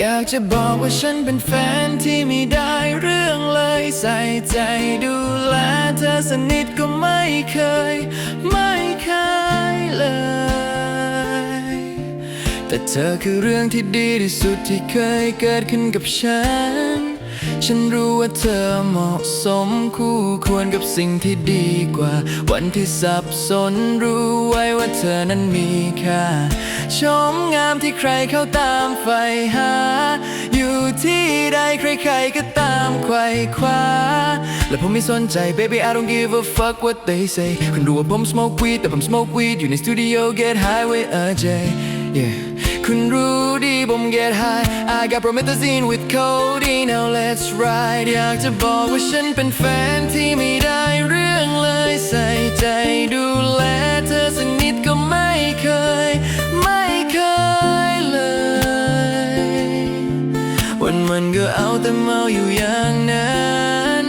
อยากจะบอกว่าฉันเป็นแฟนที่ไม่ได้เรื่องเลยใส่ใจดูแลเธอสนิทก็ไม่เคย ไม่เคยเลย แต่เธอคือเรื่องที่ดีที่สุดที่เคยเกิดขึ้นกับฉัน ฉันรู้ว่าเธอเหมาะสมคู่ควรกับสิ่งที่ดีกว่า วันที่สับสนรู้ไว้ว่าเธอนั้นมีค่าชมงามที่ใครเข้าตามใฝ่หา อยู่ที่ใดใครๆก็ตามไขว่คว้า และผมไม่สนใจ baby I don't give a fuck what they say คุณรู้ว่าผม smoke weed แต่ผม smoke weed อยู่ในสตูดิโอ get high with a J yeah คุณรู้ดีผม get high I got promethazine with codeine now let's ride อยากจะบอกว่าฉันเป็นแฟนที่ไม่ได้เรื่องเลยใส่ใจดูแลเธอสักนิดก็ไม่เคย ไม่เคยเลย วันมันก็เอาแต่เมาอยู่อย่างนั้น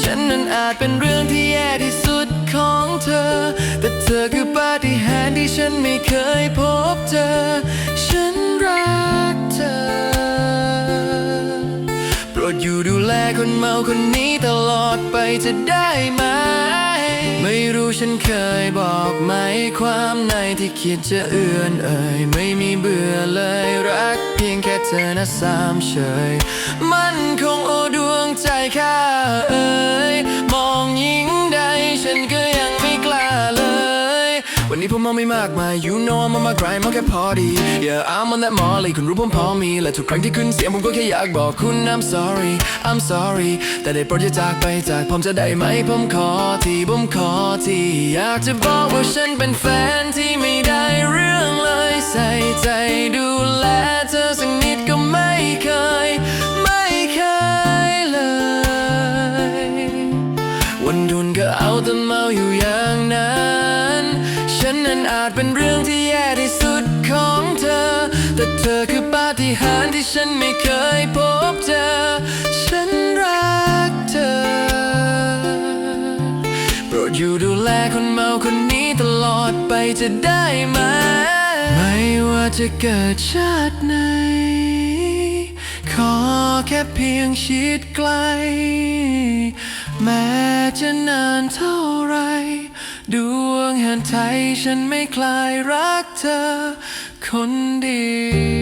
ฉันนั้นอาจเป็นเรื่องที่แย่ที่สุดของเธอ แต่เธอคือปาฏิหาริย์ที่ฉันไม่เคยพบเจอ ดูแลคนเมาคนนี้ตลอดไปจะได้ไหม ไม่รู้ฉันเคยบอกไหมความในที่คิดจะเอื่อนเอ่ย ไม่มีเบื่อเลยรักเพียงแค่เธอนะสามเฉย ผมเมาไม่มากมาย you know I'm on my grind มาแค่พอดี yeah I'm on that molly คุณรู้ผมพอมี และทุกครั้งที่ขึ้นเสียงผมก็แค่อยากบอกคุณ I'm sorry I'm sorry แต่ได้โปรดอย่าจากไปจากผมจะได้ไหมผมขอทีผมขอทีอยากจะบอกว่าฉันเป็นแฟนที่ไม่ได้เรื่องเลยแส นั้นอาจเป็นเรื่องที่แย่ที่สุดของเธอ แต่เธอคือปาฏิหาริย์ที่ฉันไม่เคยพบเจอ ฉันรักเธอ โปรดอยู่ดูแลคนเมาคนนี้ตลอดไปจะได้ไหม ไม่ว่าจะเกิดชาติไหน ขอแค่เพียงชิดไกล แม้จะนานเท่าไร ดวงแห่งไทยฉันไม่คลายรักเธอคนเดียว